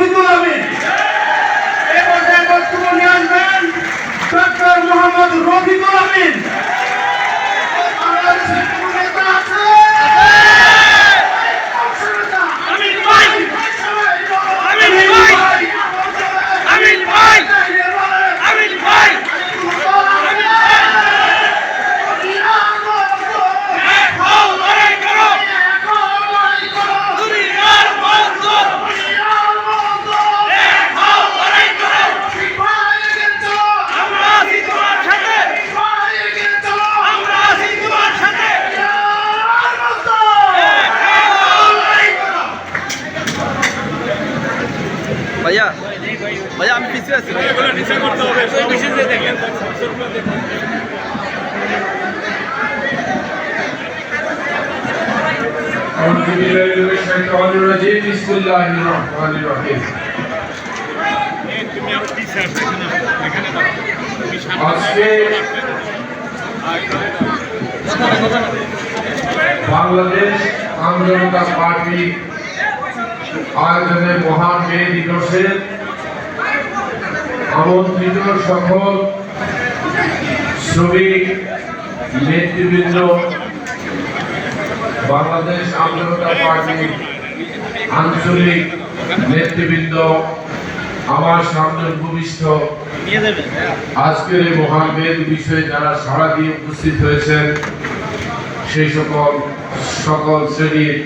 রফিকুল আমিন। এ পর্যায়ে বক্তব্য নিয়ে আসবেন ডক্টর মোহাম্মদ রফিকুল আমিন বাংলাদেশের কোনো নেতা আছে? আমিন ভাই আমিন ভাই আমিন ভাই আমিন ভাই এক হও লড়াই করো দুনিয়ার বন্ধ এক হও লড়াই করো আমরা আছি তোমার সাথে আমরা আছি তোমার সাথে এক হও লড়াই করো ভাইয়া ভাইয়া আমি পিছিয়ে আছি أعوذ بالله من الشيطان الرجيم بسم الله الرحمن الرحيم আজকে বাংলাদেশ আন্দোলনতা পার্টি আয়োজনে মহান মে দিবসের আমন্ত্রিত সকল শ্রমিক নেতৃবৃন্দ বাংলাদেশ আন্দোলনতা পার্টির আঞ্চলিক নেতৃবৃন্দ, আমার সামনে উপবিষ্ট আজকের এই মহান বেদ বিষয়ে যারা সাড়া দিয়ে উপস্থিত হয়েছেন, সেই সকল সকল শ্রেণির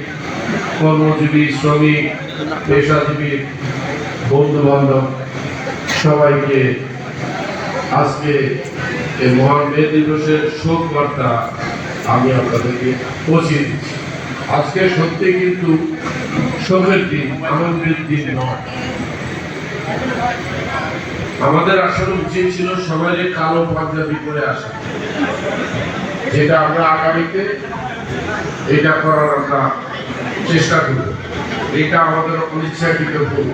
কর্মজীবী, শ্রমিক, পেশাজীবী বন্ধু বান্ধব সবাইকে আজকে এই মহান মে দিবসের শোক বার্তা আমি আপনাদেরকে পৌঁছে দিচ্ছি। আজকে সত্যি কিন্তু শোকের দিন, আনন্দের দিন নয়। আমাদের আসলে উচিত ছিল সবাই কালো পাঞ্জাবি করে আসা। যেটা আমরা আগামীতে এটা করার আমরা চেষ্টা করব। এটা আমাদের অনিচ্ছাকৃত ভুল।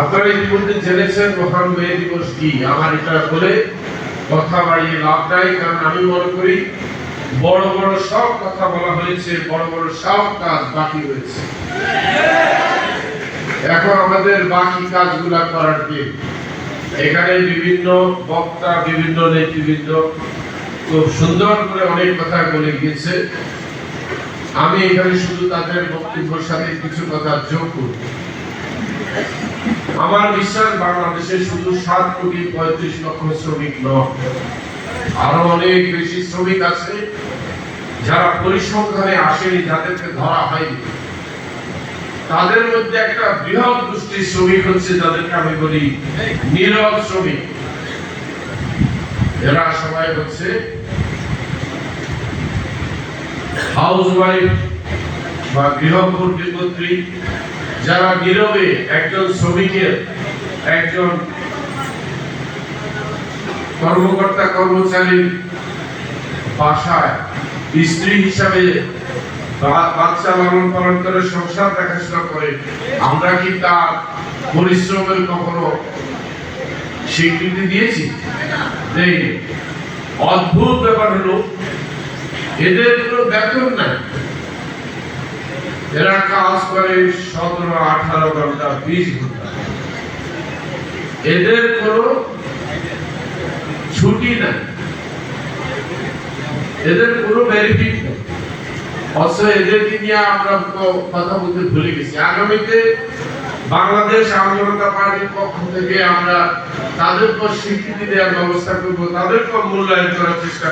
আপনারা ইতিমধ্যে জেনেছেন মহান মে দিবস কি? আমার এটা বলে কথা বাড়িয়ে লাভ নাই, কারণ আমি মনে করি বড় বড় সব কথা বলা হয়েছে, বড় বড় সব কাজ বাকি রয়েছে। এখন আমাদের বাকি কাজগুলা করার দিন। এখানে বিভিন্ন বক্তা, বিভিন্ন নেতৃবৃন্দ খুব সুন্দর করে অনেক কথা বলে গিয়েছে। আমি এখানে শুধু তাদের বক্তব্যের সাথে কিছু কথা যোগ করব আমার বিশ্বাস, বাংলাদেশে শুধু সাত কোটি পঁয়ত্রিশ লক্ষ শ্রমিক নয়। আরও অনেক বেশি শ্রমিক আছে যারা পরিসংখ্যানে আসেনি, যাদেরকে ধরা হয়নি। তাদের মধ্যে একটা বৃহৎ গোষ্ঠীর শ্রমিক হচ্ছে, যাদেরকে আমি বলি নীরব শ্রমিক। এরা সবাই হচ্ছে হাউস ওয়াইফ বা গৃহকর্ত্রী যারা নীরবে একজন শ্রমিকের একজন কর্মকর্তা কর্মচারীর বাসায় স্ত্রী হিসাবে বাচ্চা লালন পালন করে সংসার দেখাশোনা করে, আমরা কি তার পরিশ্রমের কখনো স্বীকৃতি দিয়েছি? অদ্ভুত ব্যাপার হলো, এদের কোনো বেতন নাই। এরা কাজ করে সতেরো, আঠারো ঘণ্টা, বিশ ঘণ্টা। এদের কোনো ছুটি নাই। এদের কোনো বেনিফিট নেই। নিয়ে আমরা কথা বলতে ভুলে গেছি। আগামীতে বাংলাদেশ আন্দোলনতা পার্টির পক্ষ থেকে আমরা তাদেরকে স্বীকৃতি দেওয়ার ব্যবস্থা তাদেরকে মূল্যায়ন করার চেষ্টা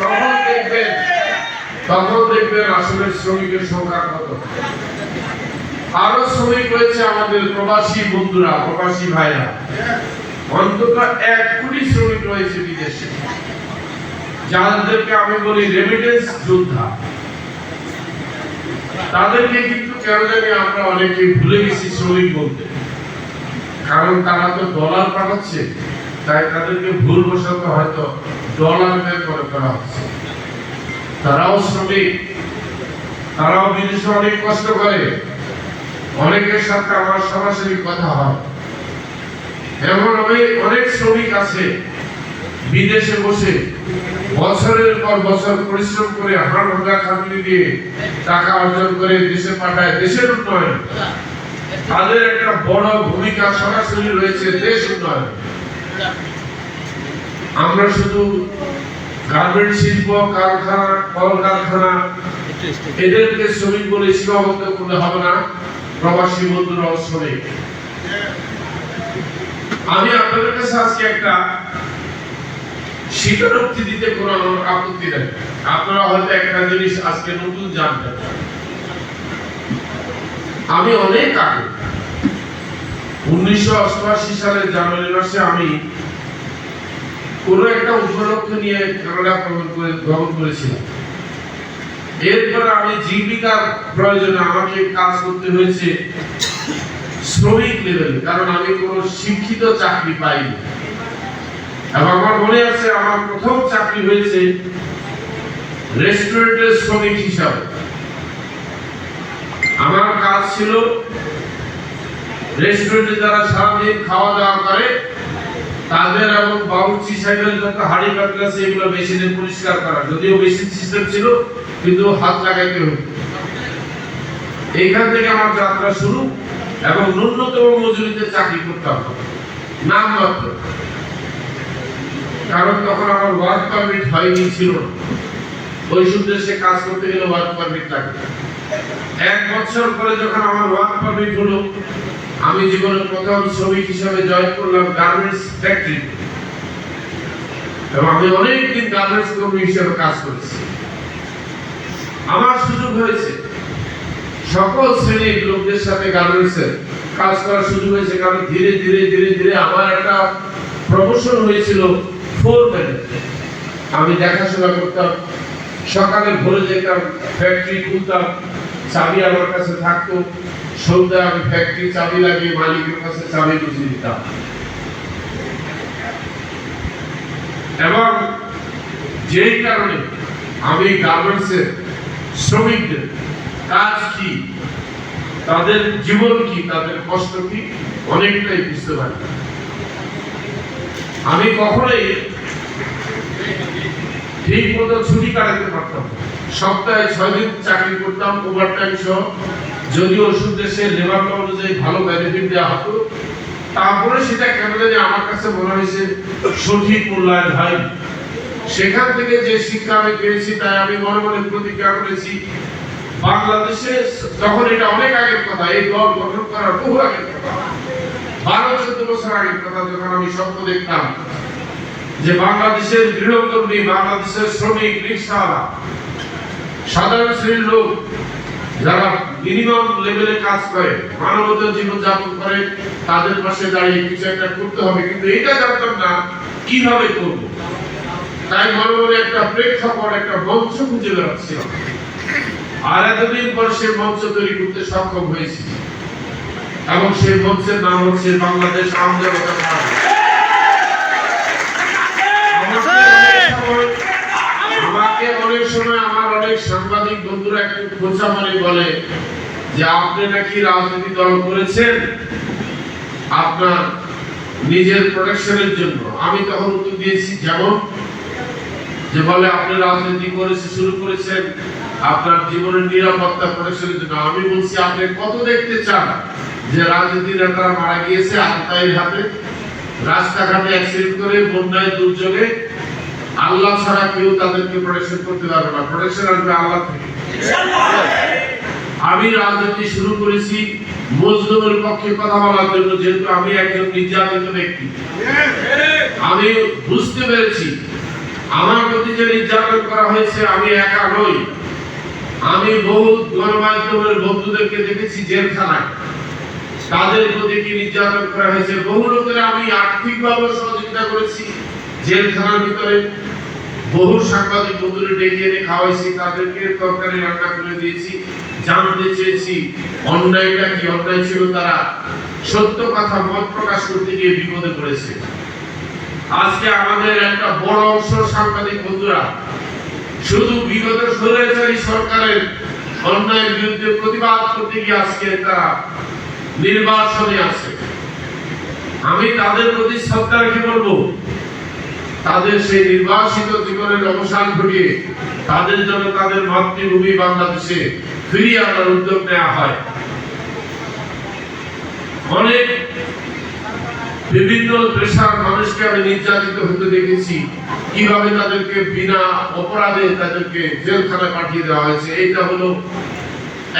তখন দেখবেন তখন দেখবেন আসলে শ্রমিকের সংখ্যা কত। আরও শ্রমিক রয়েছে আমাদের প্রবাসী বন্ধুরা, প্রবাসী ভাইরা। অন্তত এক কোটি শ্রমিক রয়েছে বিদেশে। যাদেরকে আমি বলি রেমিটেন্স যোদ্ধা। তাদেরকে কিন্তু কেন জানি আমরা অনেকে ভুলে গেছি শ্রমিক বলতে। কারণ তারা তো ডলার পাঠাচ্ছে, তাই তাদেরকে ভুল বসত হয়তো ডলার করে করা হচ্ছে। তারাও শ্রমিক, তারাও বিদেশে অনেক কষ্ট করে। অনেকের সাথে আমার সরাসরি কথা হয়। এমন অনেক অনেক শ্রমিক আছে বিদেশে বসে বছরের পর বছর পরিশ্রম করে হাড় ভাঙা খাটনি দিয়ে টাকা অর্জন করে দেশে পাঠায়, দেশের উন্নয়ন। তাদের একটা বড় ভূমিকা সরাসরি রয়েছে দেশ উন্নয়ন। আমরা শুধু গার্মেন্ট শিল্প, কারখানা, কলকারখানা, এদেরকে শ্রমিক বলে সীমাবদ্ধ করলে হবে না। প্রবাসী বন্ধুরাও শ্রমিক। আমি আপনাদের কাছে আজকে একটা স্বীকারোক্তি দিতে কোনো আপত্তি নেই। আপনারা হয়তো একটা জিনিস আজকে নতুন জানবেন আমি অনেক আগে, উনিশশো অষ্টআশি সালের জানুয়ারি মাসে আমি কোন একটা উপলক্ষ নিয়ে কানাডা ভ্রমণ করে ভ্রমণ করেছিলাম। এরপর আমি জীবিকার প্রয়োজনে আমাকে কাজ করতে হয়েছে। শ্রমিক লেভেলে কারণ আমি কোনো শিক্ষিত চাকরি পাইনি। এবং আমার মনে আছে, আমার প্রথম চাকরি হয়েছে রেস্টুরেন্টের শ্রমিক হিসাবে। আমার কাজ ছিল রেস্টুরেন্টে যারা সারাদিন খাওয়া দাওয়া করে, তাদের এবং বাবুর্চি সাহেবের যত হাড়ি কাটলা সেগুলো মেশিনে পরিষ্কার করা। যদিও মেশিন সিস্টেম ছিল, কিন্তু হাত লাগাইতে হতো। এইখান থেকে আমার যাত্রা শুরু। এবং ন্যূনতম মজুরিতে চাকরি করতাম নাম মাত্র। কারণ তখন আমার ওয়ার্ক পারমিট হয়নি, ছিল ওই দেশে কাজ করতে গেলে ওয়ার্ক পারমিট লাগে এক বছর পরে যখন আমার ওয়ার্ক পারমিট হলো, আমি জীবনের প্রথম শ্রমিক হিসাবে জয়েন করলাম গার্মেন্টস ফ্যাক্টরি এবং আমি অনেকদিন গার্মেন্টস কর্মী হিসাবে কাজ করেছি। আমার সুযোগ হয়েছে। সকল শ্রেণির লোকদের সাথে গার্মেন্টসের কাজ করার সুযোগ হয়েছে কারণ ধীরে ধীরে ধীরে ধীরে আমার একটা প্রমোশন হয়েছিল ফোরম্যান আমি দেখাশোনা করতাম, সকালে ভোরে যেতাম ফ্যাক্টরি খুলতাম, চাবি আমার কাছে থাকতো, সন্ধ্যায় আমি ফ্যাক্টরি চাবি লাগিয়ে মালিকের কাছে চাবি বুঝিয়ে দিতাম। এবং যেই কারণে আমি গার্মেন্টসের শ্রমিকদের কাজ কি? তাদের জীবন কি? তাদের কষ্ট কি? অনেকটাই বুঝতে পারি। আমি কখনোই ঠিক মতো ছুটি কাটাতে পারতাম সপ্তাহে ছয় দিন চাকরি করতাম ওভার টাইম সহ। যদিও ওষুধ দেশের লেবার ল অনুযায়ী ভালো বেনিফিট দেওয়া হতো। তারপরে সেটা কেন জানি আমার কাছে মনে হয়েছে, সঠিক মূল্যায়ন হয় সেখান থেকে যে শিক্ষা আমি পেয়েছি, তাই আমি মনে মনে প্রতিজ্ঞা করেছি বাংলাদেশে তখন এটা অনেক আগের কথা, এই দল গঠন করার বহু আগের কথা বারো চোদ্দ বছর আগের কথা যখন আমি স্বপ্ন দেখতাম যে বাংলাদেশের গৃহকর্মী, বাংলাদেশের শ্রমিক সাধারণ শ্রেণির লোক যারা মিনিমাম লেভেলে কাজ করে মানবতার জীবন যাপন করে, তাদের পাশে দাঁড়িয়ে কিছু একটা করতে হবে। কিন্তু এটা জানতাম না, কীভাবে করব? তাই মনে মনে একটা প্রেক্ষাপট, একটা মঞ্চ খুঁজে বেড়াচ্ছিলাম। আর এতদিন পর সে মঞ্চ তৈরি করতে সক্ষম হয়েছি। এবং সেই মঞ্চের নাম হচ্ছে বাংলাদেশ আমাকে অনেক সময় আমার অনেক সাংবাদিক বন্ধুরা একটু খোঁচা বলে যে আপনি নাকি রাজনীতি দল করেছেন আপনার নিজের প্রোটেকশনের জন্য। আমি তখন উত্তর দিয়েছি, যেমন, যে বলে আপনি রাজনীতি করেছে, শুরু করেছেন আপনার জীবনের নিরাপত্তা প্রোটেকশনের জন্য। আমি বলছি, আপনি কত দেখতে চান যে রাজনীতি নেতারা মারা গিয়েছে আততায়ীর হাতে? রাস্তাঘাটে অ্যাক্সিডেন্ট করে, বন্যায়, দুর্যোগে আল্লাহ ছাড়া কেউ তাদেরকে প্রোটেকশন করতে পারবে না। প্রোটেকশন আসবে আল্লাহ থেকে। আমি রাজনীতি শুরু করেছি মজলুমের পক্ষে কথা বলার জন্য, যেহেতু আমি একজন নির্যাতিত ব্যক্তি। আমি বুঝতে পেরেছি, আমার প্রতি যে নির্যাতন করা হয়েছে, আমি একা নই। আমি বহু গণমাধ্যমের বন্ধুদেরকে দেখেছি জেলখানায় তাদের প্রতি কি নির্যাতন করা হয়েছে? বহু লোকের আমি আর্থিকভাবে সহযোগিতা করেছি জেলখানার ভিতরে। বহু সাংবাদিক বন্ধুরে ডেকে এনে খাওয়াইছি, তাদেরকে তরকারি রান্না করে দিয়েছি, জানতে চেয়েছি, অন্যায়টা কি? অন্যায় ছিল তারা। সত্য কথা মত প্রকাশ করতে গিয়ে বিপদে পড়েছে। আজকে আমাদের একটা বড় অংশ সাংবাদিক বন্ধুরা, শুধু বিগত স্বৈরাচারী সরকারের অন্যায়ের বিরুদ্ধে প্রতিবাদ করতে গিয়ে আজকে তারা নির্বাচনে আছে। আমি তাদের প্রতি শ্রদ্ধা রেখে বলব, তাদের সেই নির্বাসিত জীবনের অবসান ঘটিয়ে তাদের জন্য তাদের মাতৃভূমি বাংলাদেশে ফিরিয়ে আনার উদ্যোগ নেওয়া হয়। অনেক বিভিন্ন পেশার মানুষকে আমি নির্যাতিত হতে দেখেছি। কীভাবে তাদেরকে বিনা অপরাধে তাদেরকে জেলখানায় পাঠিয়ে দেওয়া হয়েছে, এটা হলো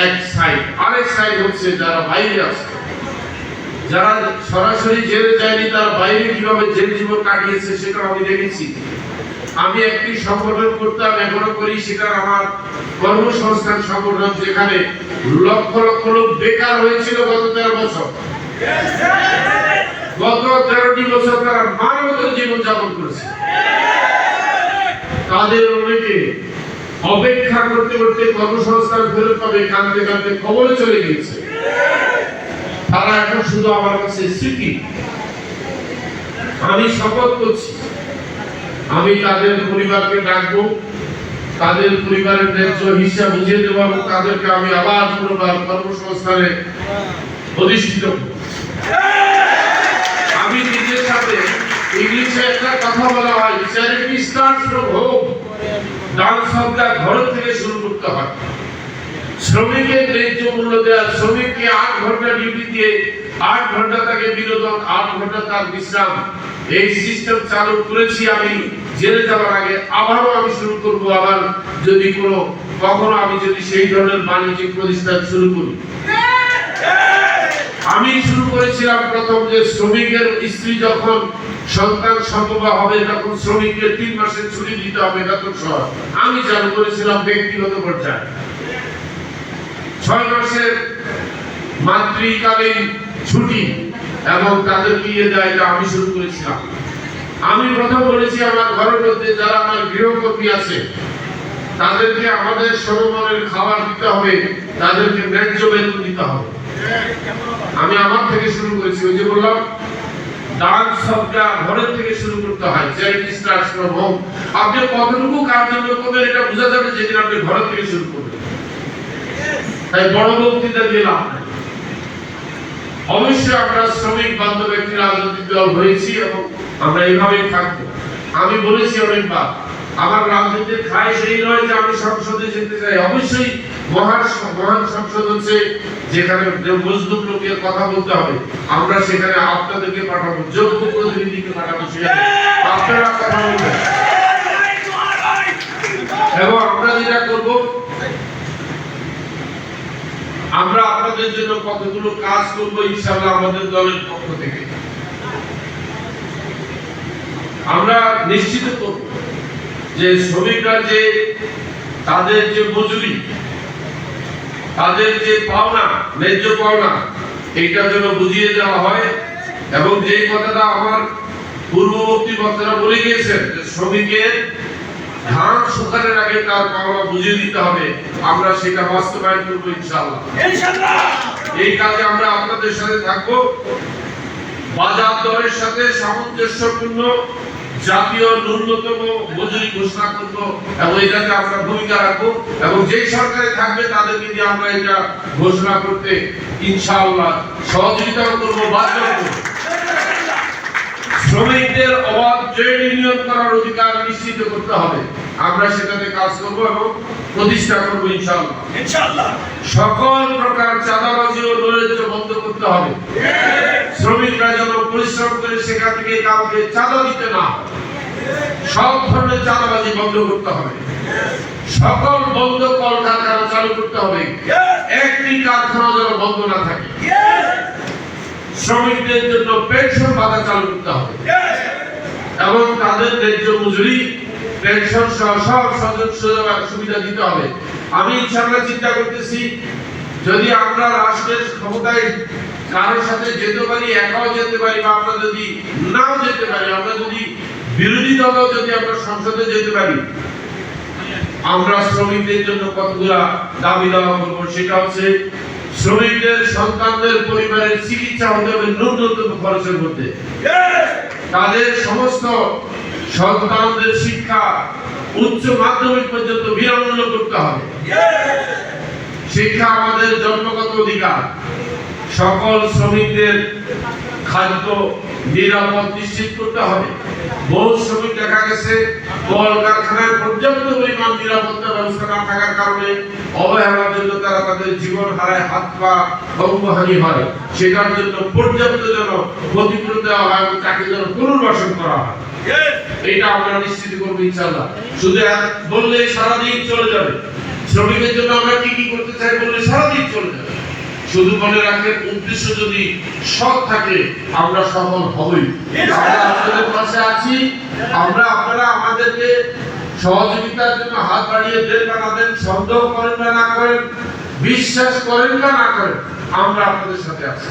এক সাইড আরেক সাইড হচ্ছে যারা বাইরে আছে। যারা সরাসরি জেলে যায়নি, তার বাইরে কীভাবে জেল জীবন কাটিয়েছে সেটা আমি দেখেছি। আমি একটি সংগঠন করতাম, এখনও করি, সেটা আমার কর্মসংস্থান সংগঠন, যেখানে লক্ষ লক্ষ লোক বেকার হয়েছিল গত তেরো বছর। গত তেরোটি বছর তারা মানবত জীবন যাপন করেছে। তাদের অনেকে অপেক্ষা করতে করতে কর্মসংস্থান ফেরত পাবে কানতে কানতে খবরে চলে গিয়েছে। তারা এখন শুধু আমার কাছে স্মৃতি। আমি শপথ করছি, আমি তাদের পরিবারকে ডাকবো, তাদের পরিবারের ন্যায্য হিসাব বুঝিয়ে দেবো এবং তাদেরকে আমি আবার পুনর্বার কর্মসংস্থানে প্রতিষ্ঠিত করব। আমি নিজের সাথে ইংলিশে একটা কথা বলা হয় চ্যারিটি স্টার্টস ফ্রম হোম দান সবটা ঘর থেকে শুরু করতে হয়। শ্রমিকের ন্যায্য মূল্য দেওয়া শ্রমিককে আট ঘণ্টা ডিউটি দিয়ে আট ঘণ্টা তাকে বিনোদন আট ঘণ্টা তার বিশ্রাম। এই সিস্টেম চালু করেছি আমি জেলে যাওয়ার আগে আবারও আমি শুরু করব আবার যদি কোনো কখনো আমি যদি সেই ধরনের বাণিজ্যিক প্রতিষ্ঠান শুরু করি। আমি শুরু করেছিলাম প্রথম যে শ্রমিকের স্ত্রী যখন সন্তান সম্ভব হবে তখন শ্রমিককে তিন মাসের ছুটি দিতে হবে বেতন সহ আমি চালু করেছিলাম ব্যক্তিগত পর্যায়ে। ছয় মাসের মাতৃকালীন ছুটি এবং তাদেরকে ইয়ে দেয় এটা আমি শুরু করেছিলাম। আমি প্রথম বলেছি, আমার ঘরের মধ্যে যারা আমার গৃহকর্মী আছে, তাদেরকে আমাদের সমমানের খাবার দিতে হবে, তাদেরকে ন্যায্য বেতন দিতে হবে। আমি আমার থেকে শুরু করেছি, ওই যে বললাম দান সবটা ঘরের থেকে শুরু করতে হয় চ্যারিটি স্টার্টস ফ্রম হোম আপনি কতটুকু জন্য করবেন এটা বোঝা যাবে যেদিন আপনি ঘর থেকে শুরু করবেন। তাই বড় বক্তৃতা দিলাম অবশ্যই আমরা শ্রমিক বান্ধব একটি রাজনৈতিক দল হয়েছি এবং আমরা এইভাবেই থাকব। আমি বলেছি অনেকবার আমার রাজনীতির খায় সেই নয় যে আমি সংসদে যেতে চাই। অবশ্যই মহান মহান সংসদ হচ্ছে যেখানে লোকের কথা বলতে হবে। আমরা সেখানে আপনাদেরকে পাঠাবো যোগ্য প্রতিনিধিকে পাঠাবো আপনারা কথা বলবেন। এবং আমরা যেটা করব, আমরা আপনাদের জন্য কতগুলো কাজ করব ইনশাআল্লাহ আমাদের দলের পক্ষ থেকে। আমরা নিশ্চিত করব। যে শ্রমিকরা যে তাদের যে মজুরি তাদের যে পাওনা ন্যায্য পাওনা এইটা যেন বুঝিয়ে দেওয়া হয় এবং যে কথাটা আমার পূর্ববর্তী বক্তারা বলে গিয়েছেন যে শ্রমিকের ধান শুকানোর আগে তার পাওনা বুঝিয়ে দিতে হবে আমরা সেটা বাস্তবায়ন করব ইনশাআল্লাহ! এই কাজে আমরা আপনাদের সাথে থাকব। বাজার দরের সাথে সামঞ্জস্যপূর্ণ জাতীয় ন্যূনতম মজুরি ঘোষণা করব এবং এটাতে আমরা ভূমিকা রাখব এবং যে সরকারে থাকবে তাদেরকে দিয়ে আমরা এটা ঘোষণা করতে ইনশাআল্লাহ সহযোগিতা করব বাধ্য করব শ্রমিকদের অবাধ ট্রেড ইউনিয়ন করার অধিকার নিশ্চিত করতে হবে। আমরা সেটাতে কাজ করব এবং প্রতিষ্ঠা করব ইনশাআল্লাহ। সকল প্রকার চাঁদাবাজি ও নৈরাজ্য বন্ধ করতে হবে। শ্রমিকরা যেন পরিশ্রম করে সেখান থেকে কাউকে চাঁদা দিতে না হয়। সব ধরনের চাঁদাবাজি বন্ধ করতে হবে। সকল বন্ধ কলকারখানা চালু করতে হবে। একটি কারখানা যেন বন্ধ না থাকে। শ্রমিকদের জন্য পেনশন ভাতা চালু করতে হবে। এবং তাদের ন্যায্য মজুরি, পেনশন সহ সব সুযোগ সুবিধা দিতে হবে। আমি ইনশাআল্লাহ চিন্তা করতেছি, যদি আমরা রাষ্ট্রের ক্ষমতায় কারোর সাথে যেতে পারি, একাও যেতে পারি বা আমরা যদি নাও যেতে পারি, আমরা যদি বিরোধী দলও যদি আমরা সংসদে যেতে পারি, আমরা শ্রমিকদের জন্য কতগুলা দাবি দেওয়া করব সেটা হচ্ছে শ্রমিকদের, সন্তানদের, পরিবারের চিকিৎসা হতে হবে ন্যূনতম খরচের মধ্যে। তাদের সমস্ত সন্তানদের শিক্ষা উচ্চ মাধ্যমিক পর্যন্ত বিনামূল্য করতে হবে। শিক্ষা আমাদের জন্মগত অধিকার। সকল শ্রমিকদের খাদ্য নিরাপদ নিশ্চিত করতে হবে। বহু শ্রমিক দেখা গেছে, কলকারখানায় পর্যাপ্ত পরিমাণ নিরাপত্তা ব্যবস্থা না থাকার কারণে অবহেলার জন্য তারা তাদের জীবন হারায়, হাত পা অঙ্গহানি হয়। সেটার জন্য পর্যাপ্ত যেন ক্ষতিপূরণ দেওয়া হয় এবং তাকে যেন পুনর্বাসন করা হয়। এটা আমরা নিশ্চিত করব ইনশাল্লাহ শুধু বললে সারাদিন চলে যাবে। শ্রমিকের জন্য আমরা কি কি করতে চাই বললে সারাদিন চলে যাবে। শুধু মনে রাখেন, উদ্দেশ্য যদি সৎ থাকে, আমরা সফল হবই। আমরা পাশে আছি, আমরা আপনারা আমাদেরকে সহযোগিতার জন্য হাত বাড়িয়ে দেন বা না দেন, সন্দেহ করেন বা না করেন, বিশ্বাস করেন বা না করেন আমরা আপনাদের সাথে আছি।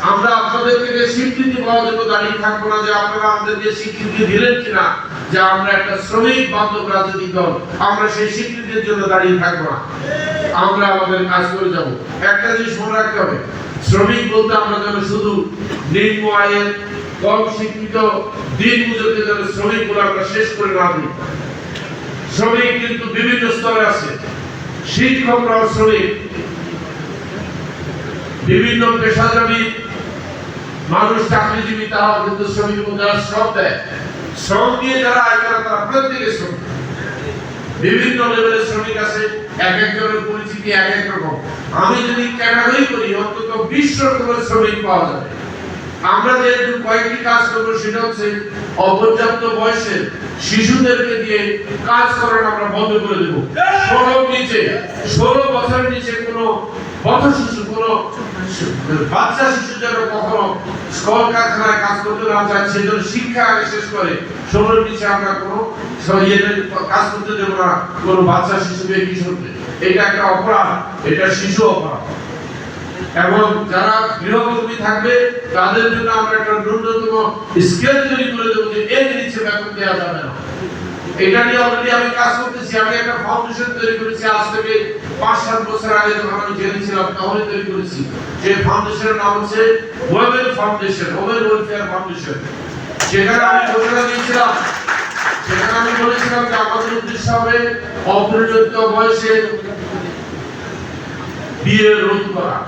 আমরা আপনাদের থেকে স্বীকৃতি পাওয়ার জন্য দাঁড়িয়ে থাকব না যে আপনারা আমাদেরকে স্বীকৃতি দিলেন কিনা যে আমরা একটা শ্রমিক বান্ধব রাজনৈতিক দল আমরা সেই স্বীকৃতির জন্য দাঁড়িয়ে থাকব না। আমরা আমাদের কাজ করে যাব। একটা জিনিস মনে রাখতে হবে শ্রমিক বলতে আমরা যেন শুধু নিম্ন আয়ের কম শিক্ষিত দিন মজুরকে যেন শ্রমিক বলে আমরা শেষ করে না দিই। শ্রমিক কিন্তু বিভিন্ন স্তরে আছে। শিক্ষকরাও শ্রমিক বিভিন্ন পেশাজীবী, মানুষ চাকরিজীবী, তারাও কিন্তু শ্রমিক যারা শ্রম দেয়। শ্রম দিয়ে যারা আয় করে, তারা প্রত্যেকে শ্রমিক বিভিন্ন লেভেলের শ্রমিক আছে, এক একজনের পরিচিতি এক এক রকম। আমি যদি ক্যাটাগরি করি, অন্তত বিশ রকমের শ্রমিক পাওয়া যাবে। আমরা যে কয়েকটি কাজ করব, সেটা হচ্ছে অপর্যাপ্ত বয়সের শিশুদেরকে দিয়ে কাজ করানো আমরা বন্ধ করে দেবো। ষোলো নিচে, ষোলো বছরের নিচে কোনো পথ শিশু কোনো বাচ্চা শিশু যেন কখনো কলকারখানায় কাজ করতে না চায় সে যেন শিক্ষা আগে শেষ করে। ষোলোর নিচে আমরা কোনো কাজ করতে দেবো না, কোনো বাচ্চা শিশুকে কিশোরকে এটা একটা অপরাধ, এটা শিশু অপরাধ। এবং যারা গৃহকর্মী থাকবে, তাদের জন্য আমরা একটা ন্যূনতম স্কেল তৈরি করে দেবো যে এর নিচে বেতন দেওয়া যাবে না। এটা নিয়ে অলরেডি আমি কাজ করতেছি, আমি একটা ফাউন্ডেশন তৈরি করেছি, আজ থেকে পাঁচ সাত বছর আগে যখন আমি জেলে ছিলাম তৈরি করেছি। যে ফাউন্ডেশনের নাম হচ্ছে Webel foundation well welfare foundation সেখানে আমি ঘোষণা দিয়েছিলাম সেখানে আমি বলেছিলাম যে আমাদের উদ্দেশ্য হবে অপরিণত বয়সে বিয়ে রোধ করা।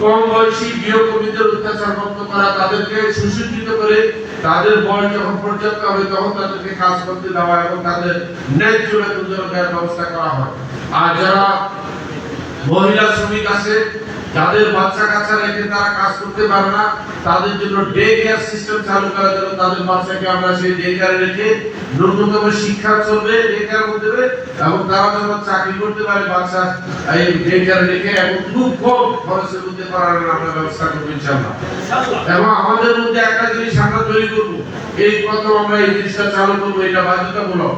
কম বয়সী গৃহকর্মীদের অত্যাচার মুক্ত করা, তাদেরকে সুশিক্ষিত করে তাদের বয়স যখন পর্যন্ত হবে, তখন তাদেরকে কাজ করতে দেওয়া এবং তাদের ন্যায্য বেতন ব্যবস্থা করা হয়। আর যারা মহিলা শ্রমিক আছে যাদের বাচ্চা কাচ্চা রেখে তারা কাজ করতে পারে না, তাদের জন্য ডে কেয়ার সিস্টেম চালু করার জন্য তাদের বাচ্চাকে আমরা সেই ডে কেয়ারে রেখে ন্যূনতম শিক্ষা চলবে ডে কেয়ার মধ্যে এবং তারা যেন চাকরি করতে পারে বাচ্চা, এই ডে কেয়ারে রেখে, এবং খুব কম খরচের মধ্যে করার আমরা ব্যবস্থা করব ইনশাআল্লাহ। এবং আমাদের মধ্যে একটা জিনিস আমরা তৈরি করব, এই প্রথম আমরা এই জিনিসটা চালু করব, এটা বাধ্যতামূলক।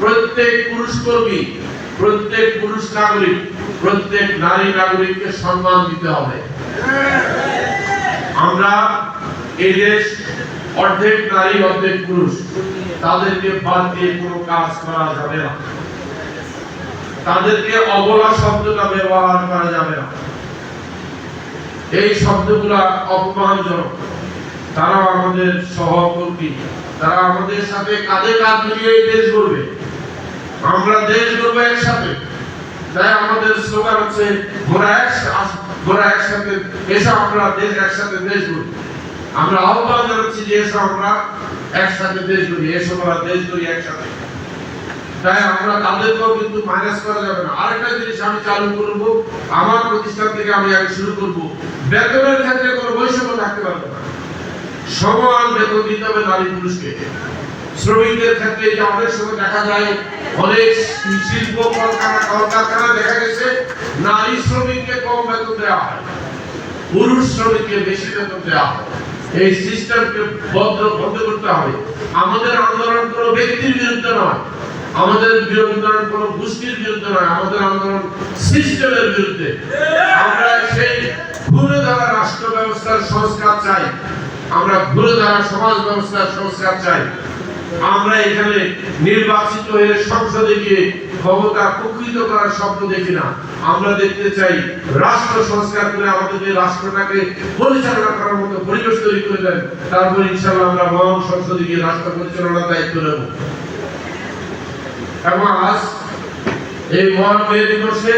প্রত্যেক পুরুষ কর্মী প্রত্যেক পুরুষ নাগরিক, প্রত্যেক নারী নাগরিককে সম্মান দিতে হবে। আমরা এই দেশ অর্ধেক নারী, অর্ধেক পুরুষ। তাদেরকে বাদ দিয়ে কোনো কাজ করা যাবে না। তাদেরকে অবলা শব্দটা ব্যবহার করা যাবে না। এই শব্দগুলা অপমানজনক। তারা আমাদের সহকর্মী। তারা আমাদের সাথে কাঁধে কাঁধ মিলিয়ে দেশ গড়বে। আমরা দেশ গড়বো একসাথে। তাই আমাদের স্লোগান হচ্ছে ঘোরা একসাথে ঘোরা একসাথে, এসো আমরা দেশ একসাথে দেশ গড়ি। আমরা আহ্বান জানাচ্ছি যে এসো আমরা একসাথে দেশ গড়ি, এসো আমরা দেশ গড়ি একসাথে। তাই আমরা তাদেরকেও কিন্তু মাইনাস করা যাবে না। আরেকটা জিনিস আমি চালু করব, আমার প্রতিষ্ঠান থেকে আমি আগে শুরু করব। বেতনের ক্ষেত্রে কোনো বৈষম্য থাকতে পারবে না। সমান বেতন দিতে হবে নারী পুরুষকে। শ্রমিকদের ক্ষেত্রে যে অনেক সময় দেখা যায় অনেক শিল্প কলকারখানা কলকারখানা দেখা গেছে, নারী শ্রমিককে কম বেতন দেওয়া হয়, পুরুষ শ্রমিককে বেশি বেতন দেওয়া হয়। এই সিস্টেমকে বন্ধ বন্ধ করতে হবে। আমাদের আন্দোলন কোনো ব্যক্তির বিরুদ্ধে নয়। আমাদের আন্দোলন কোনো গোষ্ঠীর বিরুদ্ধে নয়। আমাদের আন্দোলন সিস্টেমের বিরুদ্ধে। আমরা সেই ঘুরে ধরা রাষ্ট্র ব্যবস্থার সংস্কার চাই। আমরা ঘুরে ধরা সমাজ ব্যবস্থার সংস্কার চাই। আমরা এখানে নির্বাচিত হয়ে সংসদে গিয়ে ক্ষমতা প্রকৃত করার স্বপ্ন দেখি না। আমরা দেখতে চাই রাষ্ট্র সংস্কার করে আমাদের এই রাষ্ট্রটাকে পরিচালনা করার মতো পরিবেশ তৈরি করে দেন, তারপর ইনশাআল্লাহ আমরা মহান সংসদে গিয়ে রাষ্ট্র পরিচালনার দায়িত্ব নেব। এবং আজ এই মহান মে দিবসে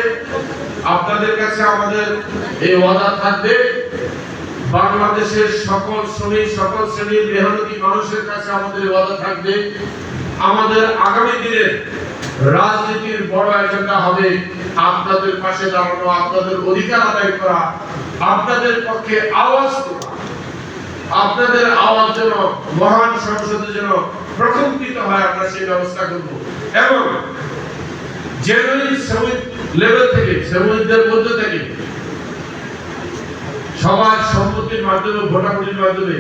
আপনাদের কাছে আমাদের এই ওয়াদা থাকবে বাংলাদেশের সকল শ্রমিক, সকল শ্রেণির মেহনতি মানুষের কাছে আমাদের ওয়াদা থাকবে, আমাদের আগামী দিনে রাজনীতির বড় এজেন্ডা হবে আপনাদের পাশে দাঁড়ানো, আপনাদের অধিকার আদায় করা, আপনাদের পক্ষে আওয়াজ আপনাদের আওয়াজ যেন মহান সংসদে যেন প্রকম্পিত হয়, আমরা সেই ব্যবস্থা করব। এবং জেনারেল শ্রমিক লেভেল থেকে, শ্রমিকদের মধ্যে থেকে সমাজ সম্পত্তির মাধ্যমে, ভোটাভুটির মাধ্যমে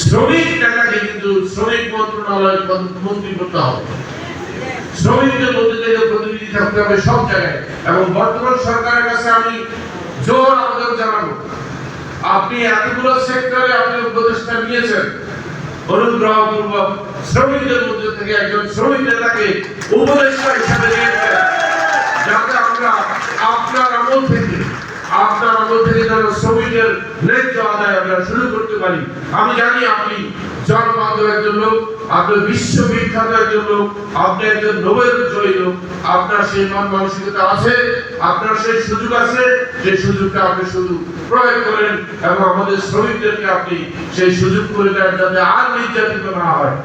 শ্রমিক টাকাকে কিন্তু শ্রমিক মন্ত্রণালয়ের মন্ত্রী করতে হবে। শ্রমিকদের মধ্যে থেকে প্রতিনিধি থাকতে হবে সব জায়গায়। এবং বর্তমান সরকারের কাছে আমি জোর আবেদন জানাব। আপনি এতগুলো সেক্টরে আপনি উপদেষ্টা নিয়েছেন। অনুগ্রহপূর্বক শ্রমিকদের মধ্যে থেকে একজন শ্রমিক নেতাকে উপদেষ্টা হিসাবে নিয়েছেন। যাতে আমরা আপনার আমল থেকে আপনার থেকে যেন শ্রমিকের ন্যায্য আদায় আমরা শুরু করতে পারি। আমি জানি আপনি একজন লোক, আপনি বিশ্ববিখ্যাত একজন লোক, আপনি একজন নোবেল জয়ী লোক, আপনার সেই মন মানসিকতা আছে, আপনার সেই সুযোগ আছে, যে সুযোগটা আপনি শুধু প্রয়োগ করেন এবং আমাদের শ্রমিকদেরকে আপনি সেই সুযোগ করে দেন যাতে আর নির্যাতিত না হয়।